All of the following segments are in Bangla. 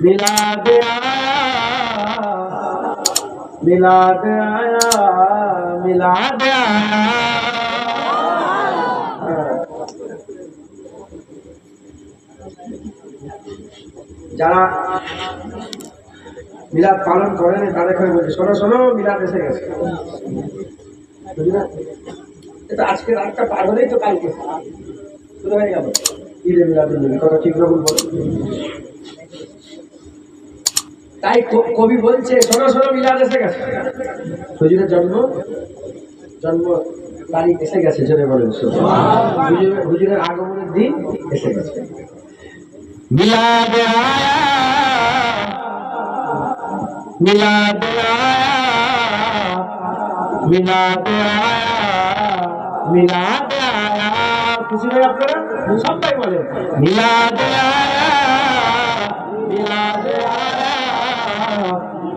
मिलाद आया मिलाद आया मिलाद आया যারা মিলাদ পালন করেন তাদের করে বলছে শোনো শোনো মিলাদ এসে গেছে বুঝলি না? এটা আজকে রাতটা পার হলেই তো কালকে শুরু হয়ে গেল ঈদে মিলাদুল নবী কথা ঠিক রকম তাই কবি বলছে শোনো শোনো মিলাদ এসে গেছে। হুজুরের জন্ম? জন্ম তারিখ এসে গেছে জোরে বলেন হুজুরের- হুজুরের আগমনের দিন এসে গেছে। মিলাদ আয়া মিলাদ আয়া মিলাদ আয়া মিলাদ খুশি হয়ে আপনারা? সবাই বলে। মিলাদ মিলাদ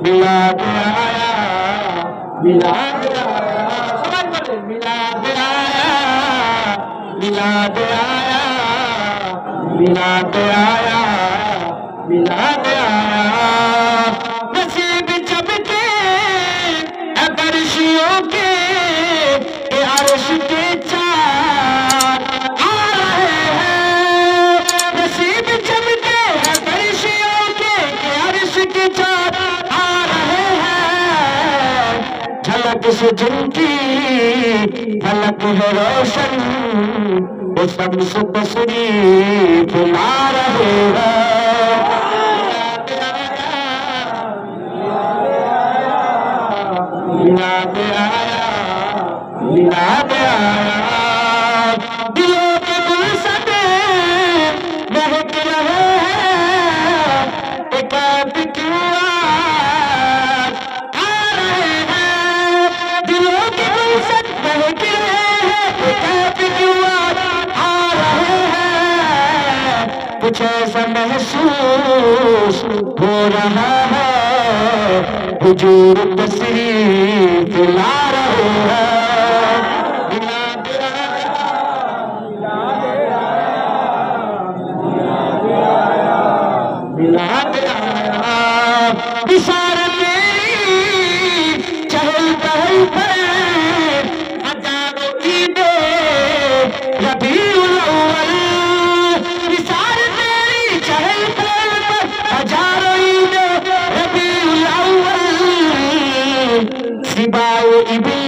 মিলাদ মিলাদ সবাই বলে মিলাদ আয়া মিলাদ से जिनकी फलक है रोशन वो सब सुबसरी फुला रहेगा मिला आया मिला आया कुछ ऐसा महसूस हो रहा है। हुजूर तशरीफ़ ला रहे हैं। मिलाद सिवाय भी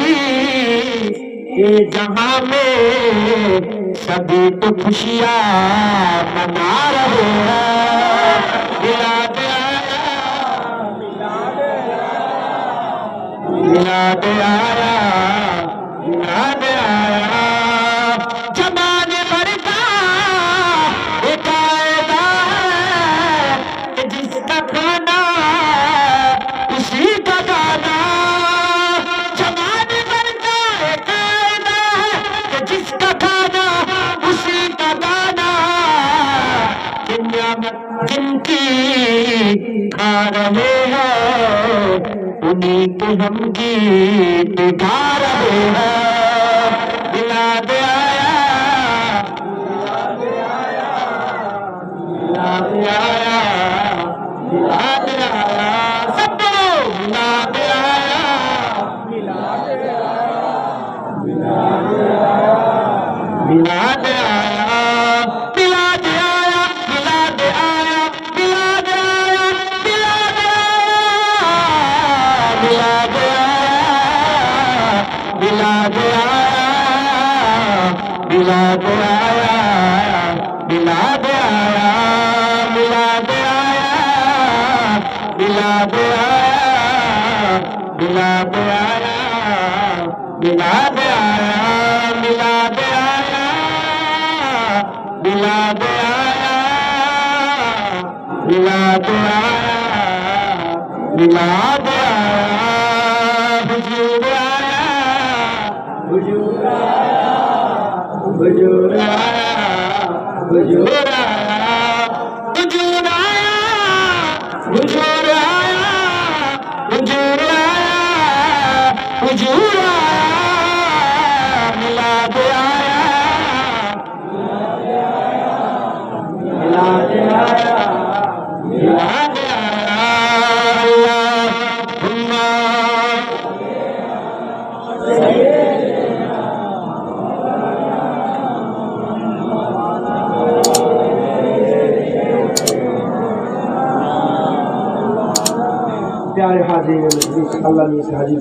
ये जहाँ में सभी तो खुशियाँ मना रहे मिलाद आया मिलाद आया जिनकी खा रहे हैं उन्हीं के हम गीत गा रहे हैं मिलाद आया मिलाद आया मिलाद मिलाद आया मिलाद आया मिलाद आया मिलाद आया मिलाद आया मिलाद आया मिलाद आया मिलाद आया मिलाद आया मिलाद आया हुजूर आया हुजूर आया हुजूर आया हुजूर आया हुजूर आया हुजूर आया हुजूर आया हुजूर आया मिलाद आया मिलाद आया मिलाद आया হাজির আল্লাহ হাজির